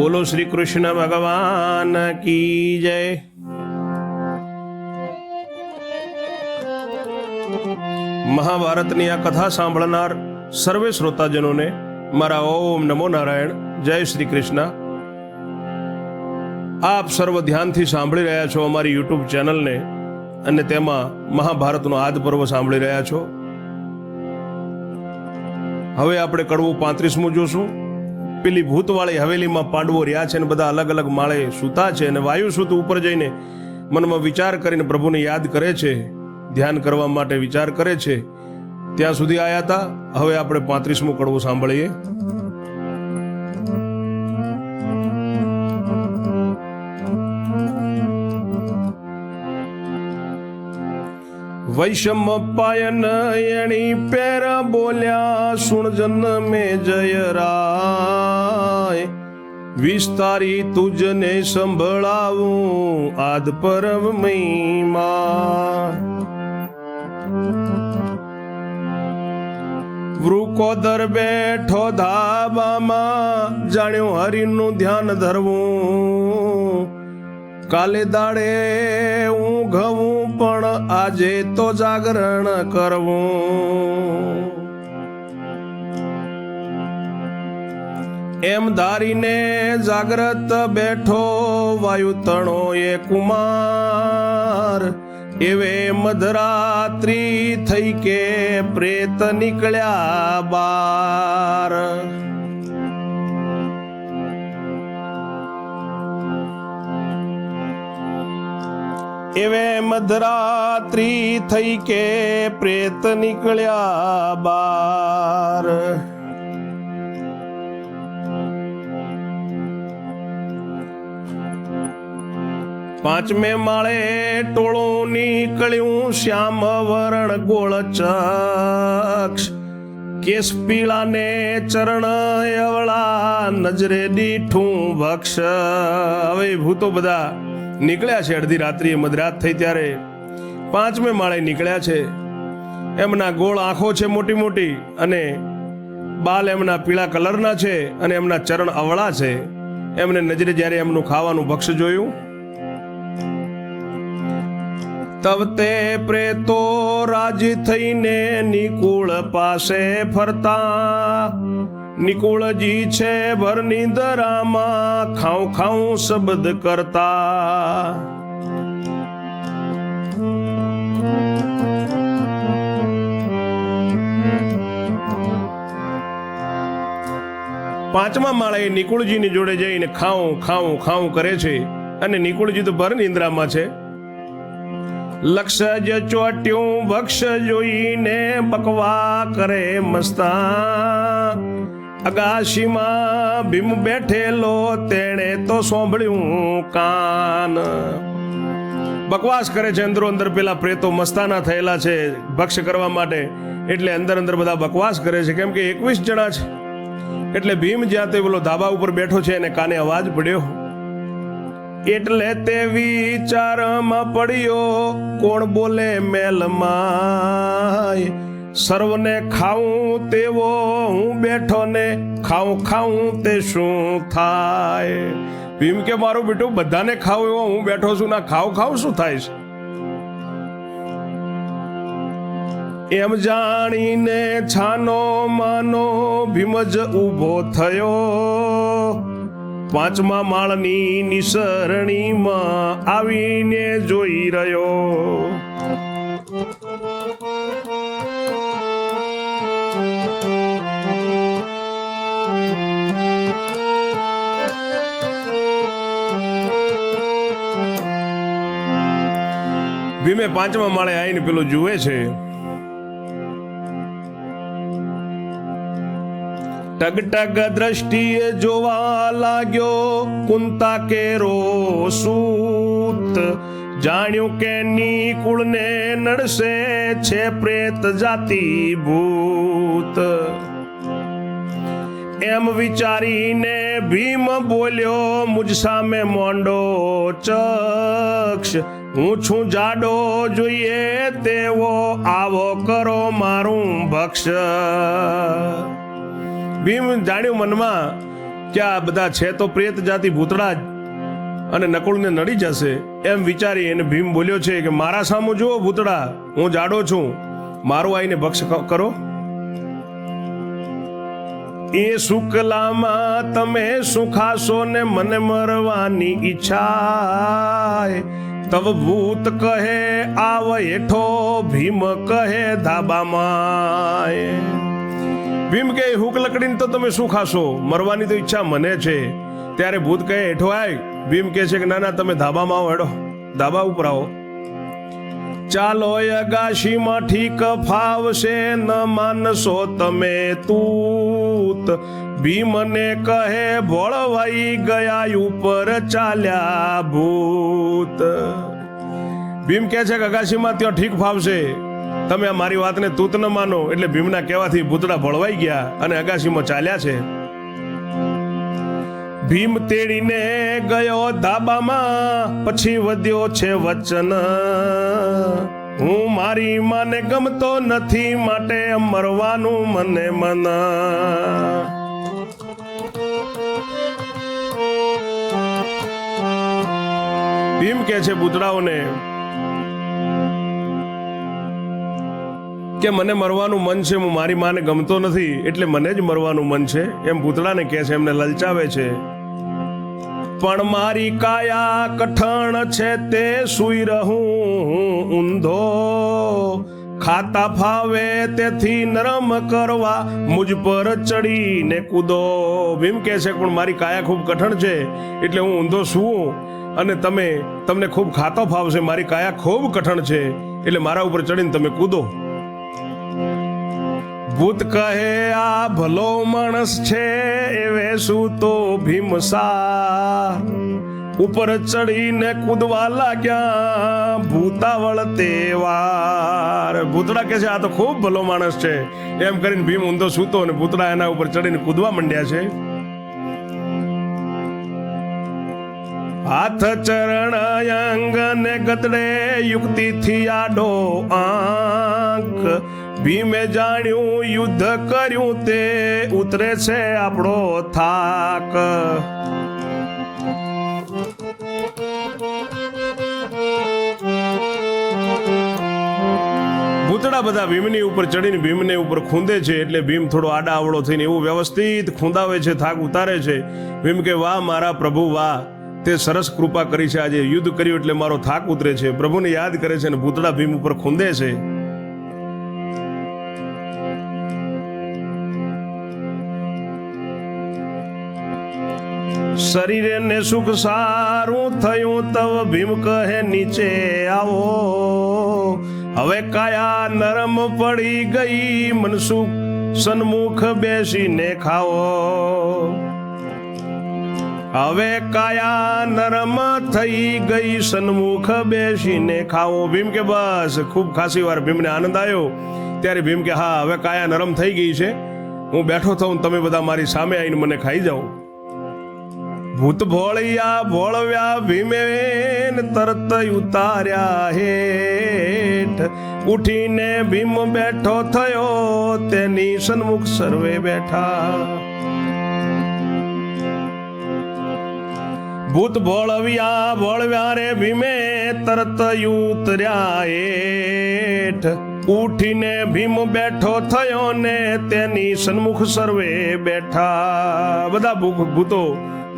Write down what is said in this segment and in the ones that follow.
બોલો શ્રી કૃષ્ણ ભગવાન કી જય. મહાભારતની આ કથા સાંભળનાર સર્વે શ્રોતાજનોને મારા ઓમ નમો નારાયણ, જય શ્રી કૃષ્ણ. આપ સર્વ ધ્યાનથી સાંભળી રહ્યા છો અમારી યુટ્યુબ ચેનલને અને તેમાં મહાભારતનો આદ પર્વ સાંભળી રહ્યા છો. હવે આપણે કડવું પાંત્રીસમું જોશું. પેલી ભૂતવાળી હવેલીમાં પાંડવો રહ્યા છે ને બધા અલગ અલગ માળે સૂતા છે અને વાયુસૂત ઉપર જઈને મનમાં વિચાર કરીને પ્રભુને યાદ કરે છે, ધ્યાન કરવા માટે વિચાર કરે છે. ત્યાં સુધી આયા હતા. હવે આપણે પાંત્રીસમું કડવું સાંભળીએ. વૈષમ પાયન એણી પેર બોલ્યા, સુણ મે જય રાય. વિસ્તારી તુજને સંભળાવું આદ પરમ મહિમા. વૃકોદર બેઠો ધાબામાં જાણ્યું હરિનું ધ્યાન ધરવું. કાલે દાડે ઊંઘવું આજે તો જાગરણ કરવું. એમ ધારીને જાગ્રત બેઠો વાયુ તણો એ કુમાર. એવે મધરાત્રી થઈ કે પ્રેત નીકળ્યા બાર. એવે મધરાત્રી થઈ કે પ્રેત નીકળ્યા બાર. પાંચમે માળે ટોળું નીકળ્યું શ્યામ વરણ ગોળ ચક્ષ કેસ પીળા ને ચરણ અવળા નજરે દીઠું ભક્ષ. હવે ભૂતો બધા નીકળ્યા છે અડધી રાત્રિએ મધરાત થઈ ત્યારે પાંચમે માળે નીકળ્યા છે. એમના ગોળ આંખો છે મોટી મોટી અને બાલ એમના પીળા કલરના છે અને એમના ચરણ અવળા છે. એમને નજરે જ્યારે એમનું ખાવાનું ભક્ષ જોયું તવ તે પ્રેતો રાજી થઈને નિકુળ પાસે ફરતા. નિકુળજી છે ભર નિંદરામાં ખાઉં ખાઉં શબ્દ કરતા. પાંચમા માળે નિકુળજીની જોડે જઈને ખાઉં ખાઉં ખાઉં કરે છે અને નિકુળજી તો ભર નિંદ્રામાં છે. લક્ષ ચોટ્યું ભક્ષ જોઈને બકવા કરે મસ્તા અગાશીમાં ભીમ બેઠેલો તેણે તો સાંભળ્યું કાન. બકવાસ કરે છે, અંદરો અંદર પેલા પ્રેતો મસ્તાના થયેલા છે, ભક્ષ કરવા માટે. એટલે અંદર અંદર બધા બકવાસ કરે છે, કેમ કે એકવીસ જણા છે. એટલે ભીમ જ્યાં તે પેલો ધાબા ઉપર બેઠો છે, એને કાને અવાજ પડ્યો. એટલે તે વિચારમાં પડ્યો, કોણ બોલે મેલમાં સર્વને ખાઉં તેવો હું બેઠો ને ખાઉં ખાઉં તે શું થાય? ભીમ કે મારું બેટું, બધાને ખાવ એવો હું બેઠો છું, ના ખાવ ખાવ શું થાય છે? એમ જાણીને છાનો માનો ભીમ જ ઊભો થયો. પાંચમા માળની નિસરણીમાં આવીને જોઈ રહ્યો. ભીમે પાંચમા માળે આવીને પેલો જુએ છે. ટગટગ દ્રષ્ટિએ જોવા લાગ્યો કુંતા કેરો સૂત. જાણ્યું કે નિકુળને નડશે છે પ્રેત જાતિ ભૂત. એમ વિચારીને ભીમ બોલ્યો, મુજ સામે મોંડો ચક્ષ. હું છું જાડો જોઈએ તેવો આવો કરો મારું ભક્ષ. ભીમ જાણ્યું મનમાં કે આ બધા છે તો પ્રેત જાતિ ભૂતળા જ અને નકુળને નડી જશે એમ વિચારી એને ભીમ બોલ્યો છે કે મારા સામું જુઓ ભૂતડા હું જાડો છું. મારું આઈને ભક્ષ કરો. એ શુક્લામાં તમે સુખાશો ને મને મરવાની ઈચ્છા. તવ ભૂત કહે, આવ હેઠો ભીમ કહે ધાબામાં ભીમ કે હુક લકડીને તો તમે શું ખાશો? મરવાની તો ઈચ્છા મને છે. ત્યારે ભૂત કહે હેઠો આય. ભીમ કહે છે કે, ના ના, તમે ધાબામાં આવો, હેડો. ધાબા ઉપર આવો. ચાલો અગાશીમાં ઠીક ફાવશે, ન માનશો તમે તૂત. ભીમને કહે, ભોળવાઈ ગયા ઉપર ચાલ્યા ભૂત. ભીમ કહે છે કે અગાશીમાં ત્યાં ઠીક ફાવશે. તમે મારી વાતને તૂત ન માનો, એટલે ભીમના કહેવાથી ભૂતડા ભળવાઈ ગયા અને અગાશીમાં ચાલ્યા છે. ભીમ તેડીને ગયો ધાબામાં, પછી વધ્યો છે વચન. હું મારી માને ગમતો નથી, માટે મરવાનું મને મન. ભીમ કે છે પૂતળાઓને કે મને મરવાનું મન છે, હું મારી માને ગમતો નથી, એટલે મને જ મરવાનું મન છે. એમ પૂતળાને કહે છે, એમને લલચાવે છે. પણ મારી કાયા કઠણ છે તે સુઈ રહું ઊંધો. ખાતા ફાવે તેથી નરમ કરવા મુજ પર ચડીને કૂદો. ભીમ કહે છે, પણ મારી કાયા ખૂબ કઠણ છે, એટલે હું ઊંધો સુવું. અને તમે, તમને ખૂબ ખાતો ફાવશે, મારી કાયા ખૂબ કઠણ છે, એટલે મારા ઉપર ચડીને તમે કૂદો. ભૂત કહે, આ ભલો માણસ છે એવે શું તો ભીમસા ઉપર ચડીને કૂદવા લાગ્યા, ભૂતાવળ તેવાર. ભૂતડા કે છે, આ તો ખૂબ ભલો માણસ છે. એમ કરીને ભીમ ઊંધો સૂતો અને ભૂતડા એના ઉપર ચડીને કૂદવા માંડ્યા છે. હાથ ચરણ અંગ ને ગતડે યુક્તિથી આડો આંક ભીમે જાણ્યું, યુદ્ધ કર્યું તે ઉતરે છે આપણો થાક. ભૂતડા બધા ભીમની ઉપર ચડીને ભીમને ઉપર ખૂંદે છે એટલે ભીમ થોડો આડા આવડો થઈને એવું વ્યવસ્થિત ખૂંદાવે છે, થાક ઉતારે છે. ભીમ કે, વાહ મારા પ્રભુ, વાહ. તે સરસ કૃપા કરી છે. આજે યુદ્ધ કર્યું એટલે મારો થાક ઉતરે છે. પ્રભુને યાદ કરે છે અને ભૂતડા ભીમ ઉપર ખૂંદે છે. શરીરે ને સુખ સારું થયું તવ ભીમ કહે નીચે આવો. હવે કાયા નરમ પડી ગઈ મનસુખ સન્મુખ બેસીને ખાઓ હવે કાયા નરમ થઈ ગઈ, સન્મુખ બેસીને ખાઓ ભીમ કે બસ, ખૂબ ખાસી વાર ભીમને આનંદ આવ્યો ત્યારે ભીમ કે, હા, હવે કાયા નરમ થઈ ગઈ છે. હું બેઠો થઉં તમે બધા મારી સામે આવીને મને ખાઈ જાઓ. ભૂત ભોળિયા ભોળવ્યા ભીમે તરત ઉતાર્યા હેઠ. ઉઠીને ભીમ બેઠો થયો, તેની સન્મુખ સર્વે બેઠા. ભૂત ભોળવ્યા ભોળવ્યા રે ભીમે તરત ઉતર્યા હેઠ. ઉઠીને ભીમ બેઠો થયો ને તેની સન્મુખ સર્વે બેઠા. બધા ભૂતો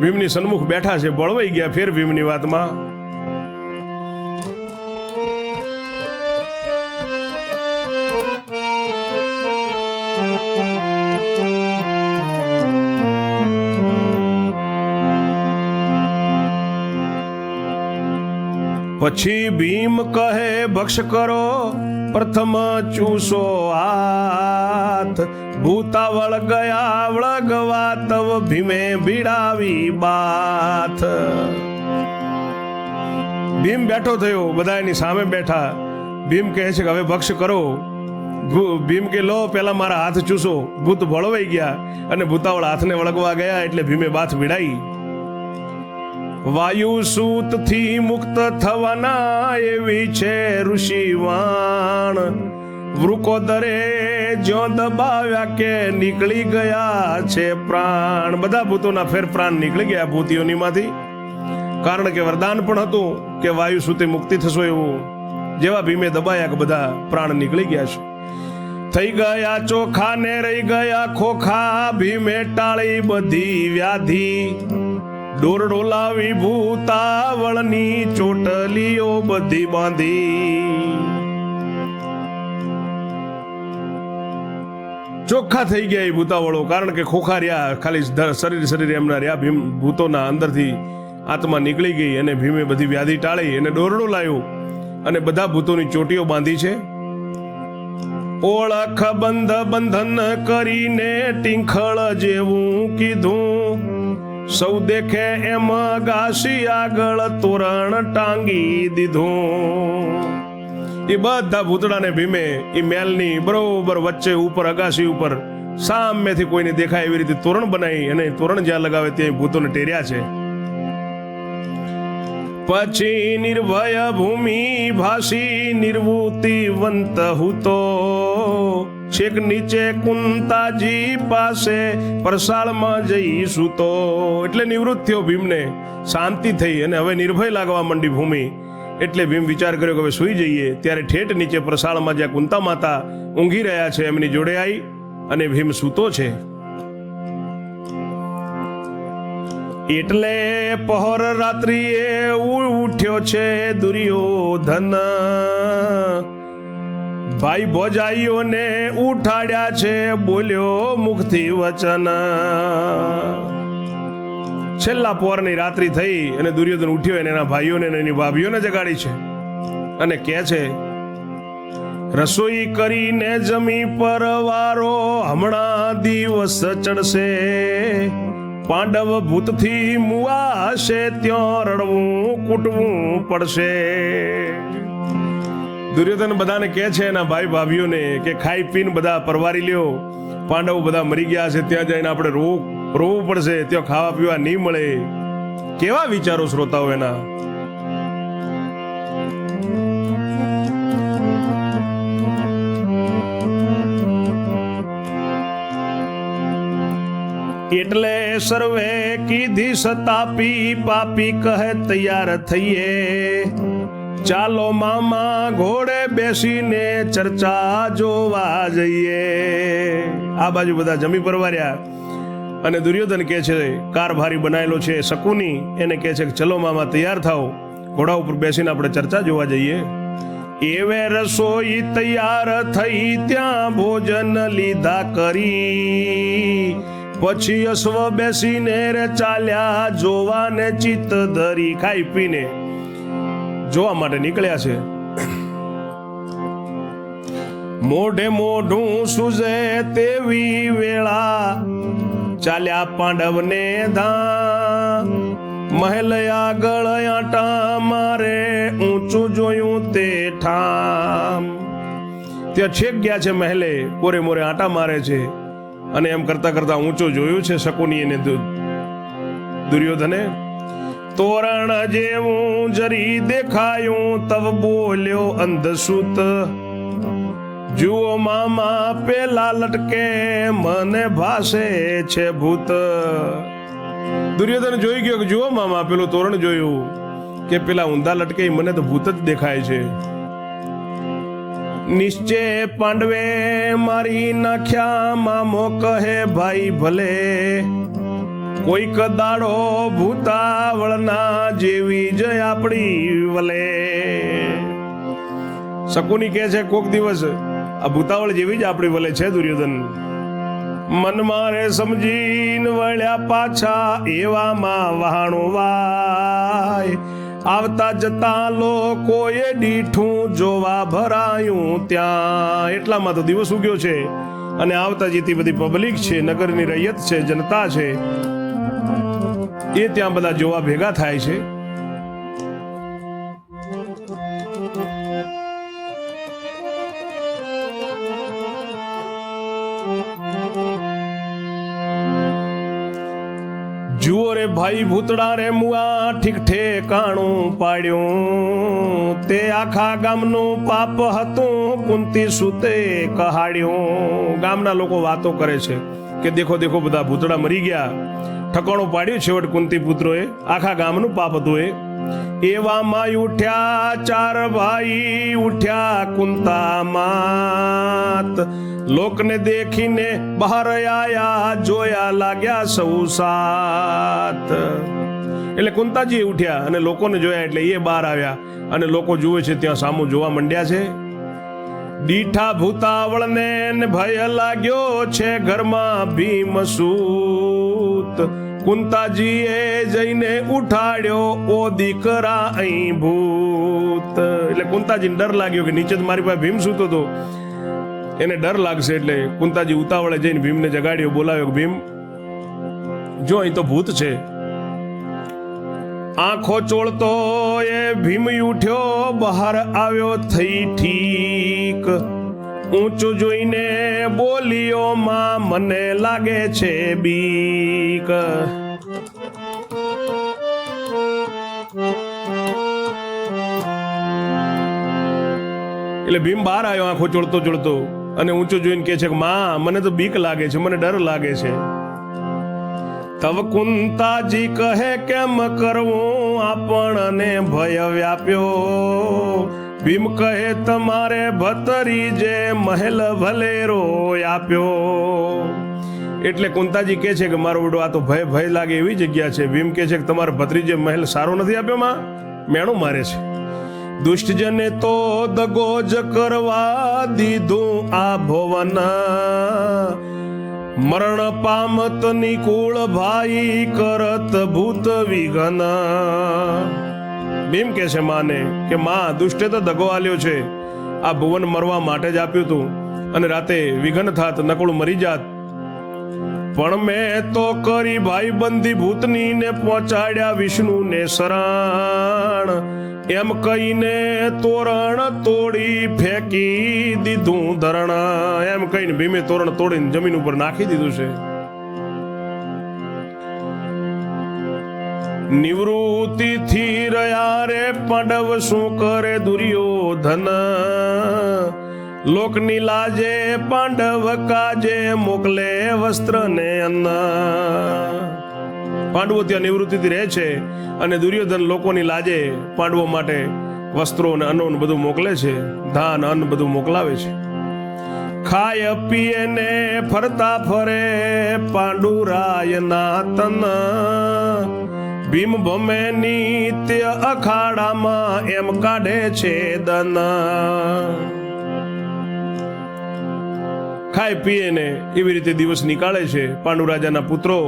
ભીમની સન્મુખ બેઠા છે, બળવાઈ ગયા ફેર ભીમની વાતમાં. પછી ભીમ કહે, ભક્ષ કરો, પ્રથમ ચૂસો હાથ. ભૂતાવળ ગયા વળગવા તવ ભીમે ભીડાવી બાથ. ભીમ બેઠો થયો, બધા એની સામે બેઠા. ભીમ કહે છે કે, હવે ભક્ષ કરો. ભીમ કે, લો પેલા મારા હાથ ચૂસો. ભૂત ભળવાઈ ગયા અને ભૂતાવળ હાથને વળગવા ગયા એટલે ભીમે બાથ વિડાઈ. વાયુ સૂતથી મુક્ત થવાના એવી છે ઋષિવાણ. વૃકોદરે જ્યો દબાવ્યા કે નીકળી ગયા છે પ્રાણ. બધા ભૂતોના ફેર પ્રાણ નીકળી ગયા ભૂતિઓનીમાંથી. કારણ કે વરદાન પણ હતું કે વાયુ સુતે મુક્તિ થશો એવું. જેવા ભીમે દબાયા કે બધા પ્રાણ નીકળી ગયા છે. થઈ ગયા ચોખા ને રહી ગયા ખોખા. ભીમે ટાળી બધી વ્યાધિ. દોરડો લાવી ભૂતાવળની ચોટલીઓ બધી બાંધી. ચોખ્ખા થઈ ગયા એ ભૂતાવળો, કારણ કે ખોખા રહ્યા, ખાલી શરીર શરીર એમના રહ્યા, ભીમ ભૂતોના અંદરથી આત્મા નીકળી ગઈ અને ભીમે બધી વ્યાધિ ટાળી અને દોરડું લાવ્યું અને બધા ભૂતોની ચોટીઓ બાંધી છે. ઓળખ બંધ બંધન કરીને ટીંખળ જેવું કીધું. સૌ દેખે એમ ગાસી આગળ તોરણ ટાંગી દીધું. એ બધા ભૂતડાને ભીમે એ મેલની બરોબર વચ્ચે ઉપર, અગાસી ઉપર, સામેથી કોઈને દેખાય એવી રીતે તોરણ બનાવી અને તોરણ જ્યાં લગાવે ત્યાં ભૂતોને ટેર્યા છે. પછી નિર્ભય ભૂમિ ભાસી નિર્વૃતિવંત હુતો. છેક નીચે કુંતાજી પાસે પરસાળમાં જઈ સુતો. એટલે નિવૃત્ત થયો ભીમને, શાંતિ થઈ અને હવે નિર્ભય લાગવા માંડી ભૂમિ. એટલે ભીમ વિચાર કર્યો કે હવે સુઈ જઈએ, ત્યારે ઠેઠ નીચે પ્રસાળમાં જ્યાં કુંતા માતા ઊંઘી રહ્યા છે, એમની જોડે આવી અને ભીમ સૂતો છે. એટલે પહોર રાત્રિએ ઉઠ્યો છે દુર્યોધન. ભાઈ ભોજાઈઓને ઉઠાડ્યા છે, બોલ્યો મુખથી વચન. છેલ્લા પોરની રાત્રિ થઈ અને દુર્યોધન ઉઠ્યો અને એના ભાઈઓને અને એની ભાભીઓને જગાડી છે. અને કહે છે, રસોઈ કરીને જમી પર વારો હમણાં દિવસ ચડશે. પાંડવ ભૂતથી મુવાશે, ત્યાં રડવું, કૂટવું પડશે. દુર્યોધન બધાને કહે છે, એના ભાઈ ભાભીઓને કે ખાઈ પીને બધા પરવારી લ્યો. પાંડવ બધા મરી ગયા છે, ત્યાં જઈને આપણે રોવું રોવું પડશે, ત્યાં ખાવા પીવા નહીં મળે. કેવા વિચારો શ્રોતાઓ એના? એટલે સર્વે કીધી સતાપી પાપી કહે તૈયાર થઈએ. ચાલો મામા ઘોડે બેસીને ચર્ચા જોવા જઈએ. આ બાજુ બધા જમી પરવાર્યા. અને દુર્યોધન કહે છે કારભારી બનાવેલો છે, શકુની. એને કહે છે કે ચલો મામા, તૈયાર થાઓ. ઘોડા ઉપર બેસીને આપણે ચર્ચા જોવા જઈએ. એવે રસોઈ તૈયાર થઈ, ત્યાં ભોજન લીધા કરી. પછી અશ્વ બેસીને રે ચાલ્યા, જોવાને ચિત્ત ધરી ખાઈ પીને. જોવા માટે નીકળ્યા છે. મોઢે મોઢું સુજે તેવી વેળા. ચાલ્યા પાંડવને ધા મહેલ આગળ આટા મારે ઊંચું જોયું તે ઠામ. ત્યાં છેક ગયા છે મહેલે કોરે મોરે આટા મારે છે. અને એમ કરતા કરતા ઊંચું જોયું છે શકુની દુ- દુર્યોધને. તોરણ જેવું જરી દેખાયું, તવ બોલ્યો અંધસૂત. જુઓ મામા, પેલા લટકે મને ભાસે છે ભૂત. દુર્યોધન જોઈ ગયો કે જુઓ મામા, પેલું તોરણ જોયું કે પેલા ઊંધા લટકે મને તો ભૂત જ દેખાય છે. નિશ્ચય પાંડવે મારી નાખ્યા મામો કહે ભાઈ ભલે. કોઈક દાડો ભૂતાવળના જેવી જ આપણી વલે. શકુની કહે છે, કોક દિવસ આ ભૂતાવળ જેવી જ આપણી વલે છે દુર્યોધન. મન મારે સમજીન વળ્યા પાછા એવામાં વહાણો વાય. આવતા જતા લોકોએ દીઠું જોવા ભરાયું ત્યાં. એટલામાં તો દિવસ ઉગ્યો છે અને આવતા જેથી બધી પબ્લિક છે, નગરની રૈયત છે, જનતા છે, એ ત્યાં બધા જોવા ભેગા થાય છે. ભાઈ ભૂતડા રે મુઆ ઠીક ઠેકાણું પાડ્યું. તે આખા ગામનું પાપ હતું, કુંતી સુતે કહાડ્યું. ગામના લોકો વાતો કરે છે કે દેખો દેખો બધા ભૂતડા મરી ગયા. ઠકાણું પાડ્યું છેવટ કુંતી પુત્રોએ. આખા ગામનું પાપ હતું એ. એવામાં ઉઠ્યા ચાર ભાઈ ઉઠ્યા કુંતા માત. લોકને દેખીને બહાર આયા, જોયા લાગ્યા સૌ સાત એટલે કુંતાજી ઉઠ્યા અને લોકોને જોયા એટલે એ બહાર આવ્યા અને લોકો જુએ છે, ત્યાં સામું જોવા માંડ્યા છે. દીઠા ભૂતાવળને ભય લાગ્યો છે, ઘરમાં ભીમ સૂત. કુંતાજીએ જઈને ઉઠાડ્યો, ઓ દીકરા અહીં ભૂત. એટલે કુંતાજીને ડર લાગ્યો કે નીચે તો મારી પાસે ભીમ સૂતો હતો. એને ડર લાગશે એટલે કુંતાજી ઉતાવળે જઈને ભીમને જગાડ્યો બોલાવ્યો ભીમ, જો અહીં તો ભૂત છે. આંખો ચોળતો એ ભીમ ઉઠ્યો, બહાર આવ્યો થઈ ઠીક. ઊંચું જોઈને બોલ્યો, માં, મને લાગે છે બીક. એટલે ભીમ બહાર આવ્યો, આંખો ચોળતો ચોળતો. અને ઊંચું જોઈને કે છે કે, માં, મને તો બીક લાગે છે, મને ડર લાગે છે. તવ કુંતાજી કહે, કેમ કરવું આપણને ભય વ્યાપ્યો? ભીમ કહે, તમારે ભતરી જે મહેલ ભલેરો આપ્યો. એટલે કુંતાજી કહે છે કે, મારો વડો આ તો ભય ભય લાગે એવી જગ્યા છે. ભીમ કહે છે કે, તમારો ભત્રીજે મહેલ સારો નથી આપ્યો, માં? મેણું મારે છે. દુષ્ટજને તો દગો જ કરવા દીધું આ ભુવન. મરણ પામત નિકુળ ભાઈ કરત ભૂત વિઘન. ભીમ કે છે, માને કે માં દુષ્ટે તો દગો આલ્યો છે. આ ભુવન મરવા માટે જ આપ્યું તું. અને રાતે વિઘન થાત, નકુળ મરી જાત. પણ મેં તો કરી ભાઈ બંધી ભૂતની ને પહોંચાડ્યા વિષ્ણુ ને શરણ. એમ કહીને તોરણ તોડી ફેંકી દીધું ધરણ. એમ કહીને ભીમે તોરણ તોડીને જમીન ઉપર નાખી દીધું છે. નિવૃત્તિ થી રહ્યા રે પડવ શું કરે દુર્યોધન? લોકની લાજે પાંડવ કાજે મોકલે વસ્ત્ર ને અન્ન. પાંડવો ત્યાં નિવૃત્તિથી રહે છે અને દુર્યોધન લોકોની લાજે પાંડવો માટે વસ્ત્રો અને અન્નો બધું મોકલે છે, ધાન, અન્ન બધું મોકલાવે છે. ખાય પીએ ને ફરતા ફરે પાંડુરાય ના તન. ભીમ ભમે નિત્ય અખાડામાં એમ કાઢે છે દન. ખાય, પીએ ને એવી રીતે દિવસ નીકાળે છે. પાંડુ રાજાના પુત્રો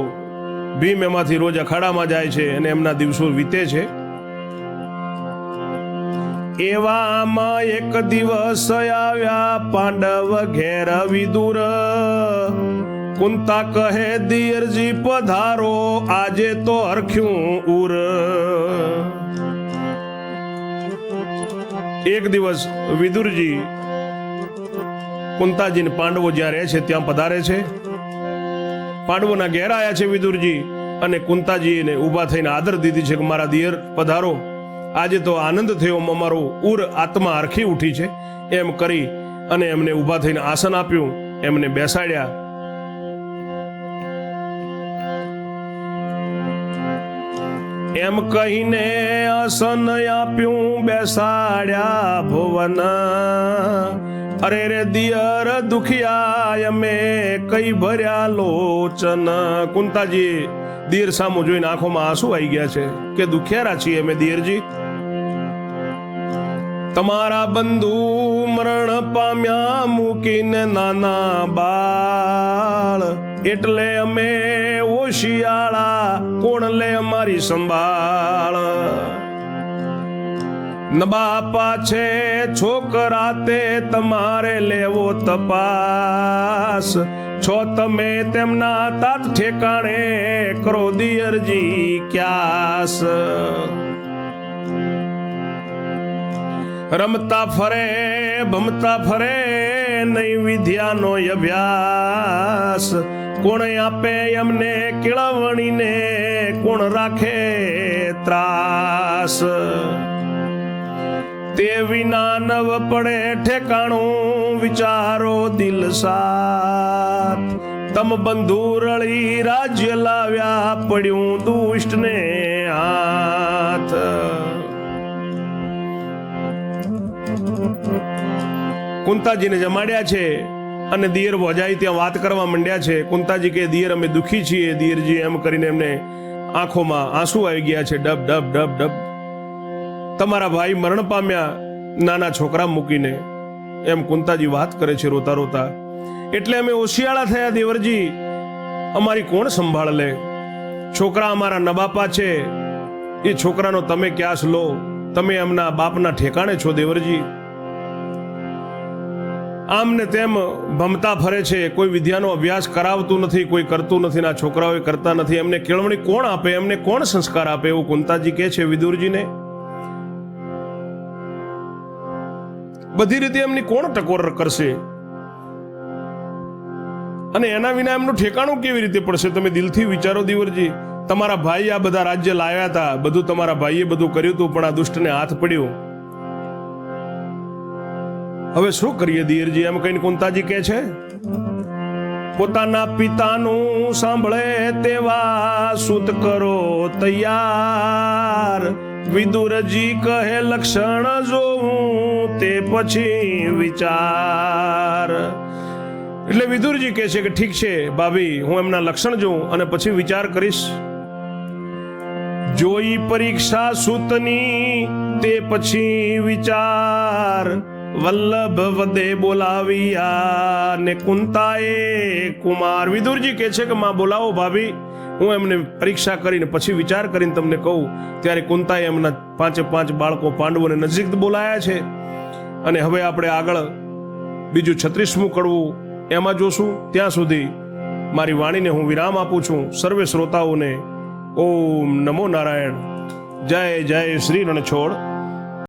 ભીમ એમાંથી રોજ અખાડામાં જાય છે અને એમના દિવસો વીતે છે. એવામાં એક દિવસ આવ્યા પાંડવ ઘેર વિદુર કુંતા કહે, દિયરજી પધારો, આજે તો હરખ્યું ઉર એક દિવસ વિદુરજી કુંતાજીને પાંડવો જ્યાં રહે છે, ત્યાં પધારે છે. પાંડવોના ઘેર આવ્યા છે વિદુરજી અને કુંતાજીને ઊભા થઈને આદર દીધી છે કે મારા દિયર, પધારો. આજે તો આનંદ થયો અમારો ઉર આત્મા હરખી ઉઠી છે. એમ કરી અને એમને ઊભા થઈને આસન આપ્યું, એમને બેસાડ્યા. એમ કહીને આસન આપ્યું, બેસાડ્યા ભુવન. અરે રે દિયર દુખિયા અમે કઈ ભર્યા લોચન. કુંતાજી, દિયર સામું જોઈને આંખોમાં આંસુ આવી ગયા છે કે દુખિયારા છીએ અમે દિયરજી? તમારા બંધુ મરણ પામ્યા મૂકીને નાના બાળ. એટલે અમે ઓશિયાળા, કોણ લે અમારી સંભાળ? નબાપા છે, છોકરા તે તમારે લેવો તપાસ. છો તમે તેમના તાત ઠેકાણે કરો દિયરજી ક્યાસ. રમતા ફરે, ભમતા ફરે નહીં વિદ્યાનો અભ્યાસ. કોણ આપે એમને કેળવણીને, કોણ રાખે ત્રાસ. તે વિના પડે ઠેકાણું, વિચારો દિલ સાથ. તમ બંધુ રળી રાજ્ય લાવ્યા, પડ્યું દુષ્ટ ને હાથ. કુંતાજીને જમાડ્યા છે અને દિયર ભોજાઈ ત્યાં વાત કરવા માંડ્યા છે. કુંતાજી કે દિયર, અમે દુખી છીએ. દિયરજી એમ કરીને એમને આંખોમાં આંસુ આવી ગયા છે. ડબ ડબ ડબ ડબ. તમારા ભાઈ મરણ પામ્યા નાના છોકરા મૂકીને. એમ કુંતાજી વાત કરે છે રોતા રોતા. એટલે અમે ઓશિયાળા થયા દેવરજી, અમારી કોણ સંભાળ લે? છોકરા અમારા નબાપા છે. એ છોકરાનો તમે ક્યાસ લો? તમે એમના બાપના ઠેકાણે છો દેવરજી. આમ ને તેમ ભમતા ફરે છે. કોઈ વિદ્યાનો અભ્યાસ કરાવતું નથી, કોઈ કરતું નથી, ના છોકરાઓ કરતા નથી. એમને કેળવણી કોણ આપે? એમને કોણ સંસ્કાર આપે? એવું કુંતાજી કહે છે વિદુરજીને. બધી રીતે એમની કોણ ટકોર કરશે? અને એના વિના એમનું ઠેકાણું કેવી રીતે પડશે? તમે દિલથી વિચારો દિવરજી, તમારા ભાઈ આ બધા રાજ્ય લાવ્યા હતા. બધું તમારા ભાઈએ બધું કર્યું હતું, પણ આ દુષ્ટને હાથ પડ્યો. હવે શું કરીએ દિયરજી એમ કહીને કુંતાજી કહે છે, પોતાના પિતાનું સાંભળે તેવા સુત કરો તૈયાર. વિદુરજી કહે, લક્ષણ જોવું તે પછી વિચાર. એટલે વિદુરજી કહે છે કે, ઠીક છે, ભાભી, હું એમના લક્ષણ જોઉં અને પછી વિચાર કરીશ. જોઈ પરીક્ષા સૂતની તે પછી વિચાર. વલ્લભ વદે બોલાવ્યા ને કુંતાએ કુમાર. વિદુરજી કહે છે કે, માં, બોલાવો, ભાભી. હું એમને પરીક્ષા કરીને પછી વિચાર કરીને તમને કહું, ત્યારે કુંતાએ એમના પાંચે પાંચ બાળકો પાંડવોને નજીક બોલાયા છે. અને હવે આપણે આગળ બીજું છત્રીસમું કડવું એમાં જોશું. ત્યાં સુધી મારી વાણીને હું વિરામ આપું છું. સર્વે શ્રોતાઓને ઓમ નમો નારાયણ. જય જય શ્રી રણછોડ.